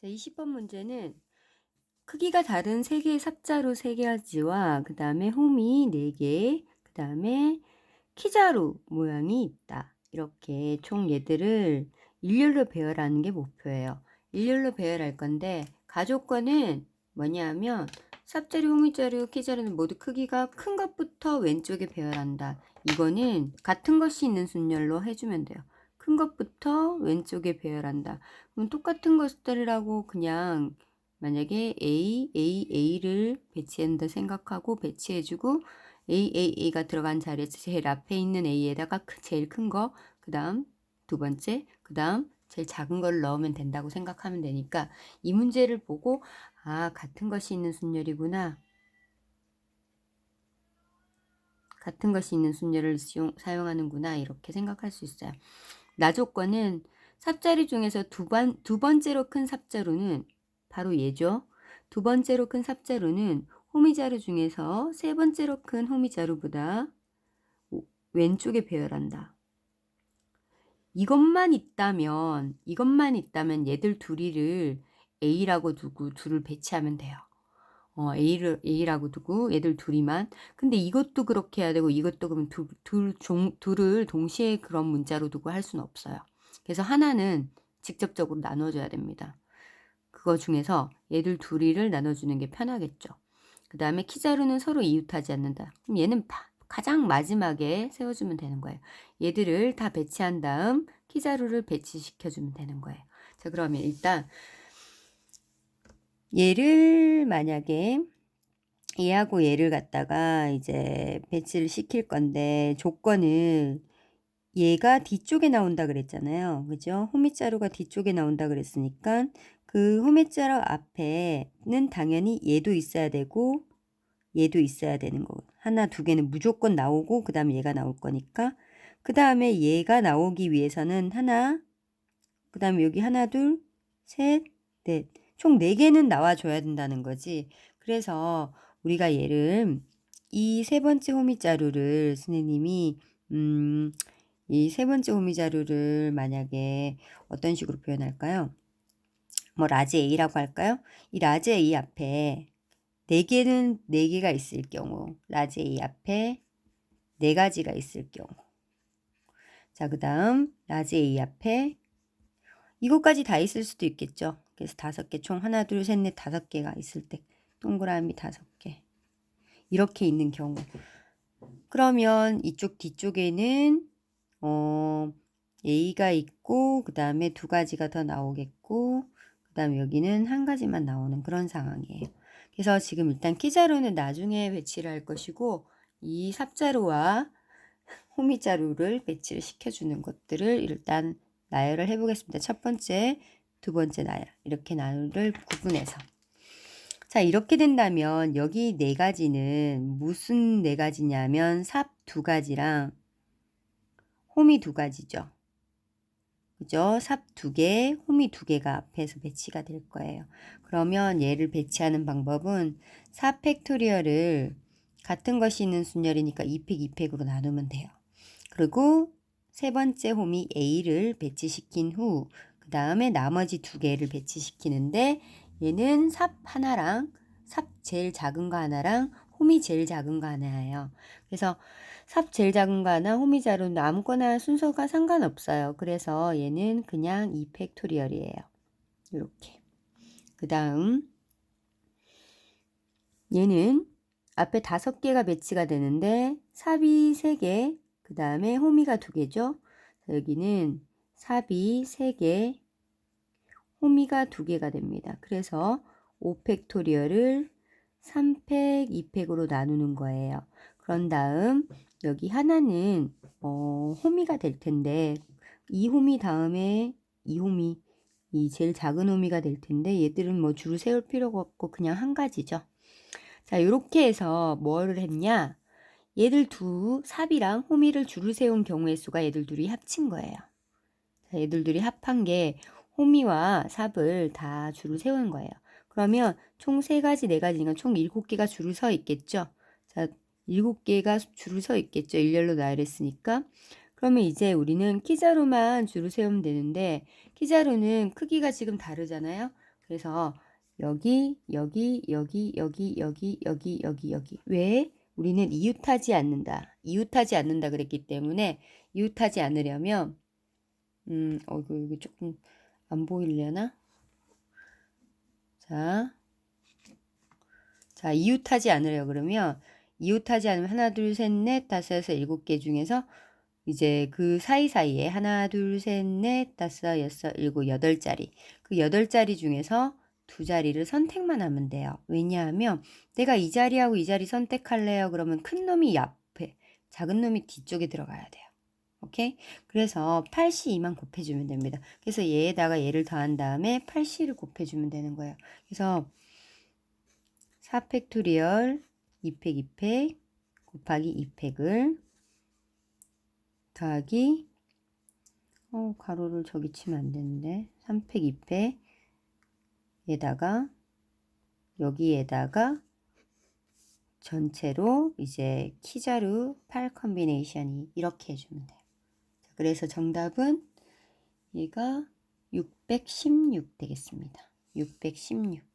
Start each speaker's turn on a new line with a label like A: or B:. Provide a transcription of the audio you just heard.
A: 자, 20번 문제는 크기가 다른 세 개의 삽자루 세 가지와 그 다음에 홈이 네 개, 그 다음에 키자루 모양이 있다. 이렇게 총 얘들을 일렬로 배열하는 게 목표예요. 일렬로 배열할 건데 가족과는 뭐냐면 삽자루, 호미자루, 키자루는 모두 크기가 큰 것부터 왼쪽에 배열한다. 이거는 같은 것이 있는 순열로 해주면 돼요. 큰 것부터 왼쪽에 배열한다. 그럼 똑같은 것들이라고 그냥 만약에 A, A, A를 배치한다 생각하고 배치해주고 A, A, A가 들어간 자리에서 제일 앞에 있는 A에다가 크- 제일 큰 거, 그 다음 두 번째, 그 다음 제일 작은 걸 넣으면 된다고 생각하면 되니까 이 문제를 보고 아, 같은 것이 있는 순열이구나. 같은 것이 있는 순열을 사용하는구나. 이렇게 생각할 수 있어요. 나조건은 삽자리 중에서 두, 번, 두 번째로 큰 삽자루는 바로 얘죠. 두 번째로 큰 삽자루는 호미자루 중에서 세 번째로 큰 호미자루보다 오- 왼쪽에 배열한다. 이것만 있다면, 이것만 있다면 얘들 둘이를 A라고 두고 둘을 배치하면 돼요. 어, A를, A라고 두고 얘들 둘이만. 근데 이것도 그렇게 해야 되고 이것도 그러면 둘, 둘, 종, 둘을 동시에 그런 문자로 두고 할 수는 없어요. 그래서 하나는 직접적으로 나눠줘야 됩니다. 그거 중에서 얘들 둘이를 나눠주는 게 편하겠죠. 그 다음에 키자루는 서로 이웃하지 않는다. 그럼 얘는 바- 가장 마지막에 세워주면 되는 거예요. 얘들을 다 배치한 다음 키자루를 배치시켜주면 되는 거예요. 자, 그러면 일단 얘를 만약에 얘하고 얘를 갖다가 이제 배치를 시킬 건데 조건을 얘가 뒤쪽에 나온다 그랬잖아요. 그죠? 호미자루가 뒤쪽에 나온다 그랬으니까 그 호미자루 앞에는 당연히 얘도 있어야 되고 얘도 있어야 되는 거. 하나, 두 개는 무조건 나오고 그 다음에 얘가 나올 거니까 그 다음에 얘가 나오기 위해서는 하나, 그 다음에 여기 하나, 둘, 셋, 넷. 총네 개는 나와줘야 된다는 거지. 그래서 우리가 얘를 이 세 번째 호미자루를 선생님이 음, 이 세 번째 호미자루를 만약에 어떤 식으로 표현할까요? 뭐 라지 A라고 할까요? 이 라지 A 앞에 네 개는 네 개가 있을 경우 라지 A 앞에 네 가지가 있을 경우 자, 그 다음 라지 A 앞에 이것까지 다 있을 수도 있겠죠. 그래서 다섯 개, 총 하나, 둘, 셋, 넷, 다섯 개가 있을 때 동그라미 다섯 개 이렇게 있는 경우 그러면 이쪽 뒤쪽에는 어, A가 있고 그 다음에 두 가지가 더 나오겠고 그 다음에 여기는 한 가지만 나오는 그런 상황이에요. 그래서 지금 일단 키자루는 나중에 배치를 할 것이고 이 삽자루와 호미자루를 배치를 시켜주는 것들을 일단 나열을 해보겠습니다. 첫 번째, 두 번째 나열 이렇게 나열을 구분해서 자 이렇게 된다면 여기 네 가지는 무슨 네 가지냐면 삽 두 가지랑 홈이 두 가지죠. 그죠? 삽 두 개, 홈이 두 개가 앞에서 배치가 될 거예요. 그러면 얘를 배치하는 방법은 4 팩토리얼을 같은 것이 있는 순열이니까 2팩, 2팩으로 나누면 돼요. 그리고 세 번째 홈이 A를 배치시킨 후, 그 다음에 나머지 두 개를 배치시키는데, 얘는 삽 하나랑, 삽 제일 작은 거 하나랑, 홈이 제일 작은 거 하나예요. 그래서 삽 제일 작은 거 하나, 홈이 자루는 아무거나 순서가 상관없어요. 그래서 얘는 그냥 2 팩토리얼이에요. 이렇게. 그 다음, 얘는 앞에 다섯 개가 배치가 되는데, 삽이 세 개, 그 다음에 호미가 두 개죠. 자, 여기는 삽이 세 개, 호미가 두 개가 됩니다. 그래서 5팩토리얼을 3팩, 2팩으로 나누는 거예요. 그런 다음 여기 하나는 어, 호미가 될 텐데 이 호미 다음에 이 호미 이 제일 작은 호미가 될 텐데 얘들은 뭐 줄을 세울 필요가 없고 그냥 한 가지죠. 자, 이렇게 해서 뭐를 했냐? 얘들 두 삽이랑 호미를 줄을 세운 경우의 수가 얘들 둘이 합친 거예요. 자, 얘들 둘이 합한 게 호미와 삽을 다 줄을 세운 거예요. 그러면 총 세 가지, 네 가지니까 총 일곱 개가 줄을 서 있겠죠. 자, 일곱 개가 줄을 서 있겠죠. 일렬로 나열했으니까. 그러면 이제 우리는 키자루만 줄을 세우면 되는데 키자루는 크기가 지금 다르잖아요. 그래서 여기, 여기, 여기, 여기, 여기, 여기, 여기, 여기. 왜? 우리는 이웃하지 않는다. 이웃하지 않는다 그랬기 때문에 이웃하지 않으려면 음, 어, 이거 여기 조금 안 보이려나? 자, 자, 이웃하지 않으려 그러면 이웃하지 않으면 하나, 둘, 셋, 넷, 다섯, 여섯, 일곱 개 중에서 이제 그 사이사이에 하나, 둘, 셋, 넷, 다섯, 여섯, 일곱, 여덟 자리. 그 여덟 자리 중에서 두 자리를 선택만 하면 돼요. 왜냐하면 내가 이 자리하고 이 자리 선택할래요. 그러면 큰 놈이 앞에, 작은 놈이 뒤쪽에 들어가야 돼요. 오케이? 그래서 8C2만 곱해주면 됩니다. 그래서 얘에다가 얘를 더한 다음에 8C를 곱해주면 되는 거예요. 그래서 4팩토리얼 2팩 2팩 곱하기 2팩을 더하기 어 가로를 저기 치면 안 되는데 3팩 2팩 에다가 여기에다가 전체로 이제 키자루 8 컨비네이션이 이렇게 해주면 돼요. 자, 그래서 정답은 얘가 616 되겠습니다. 616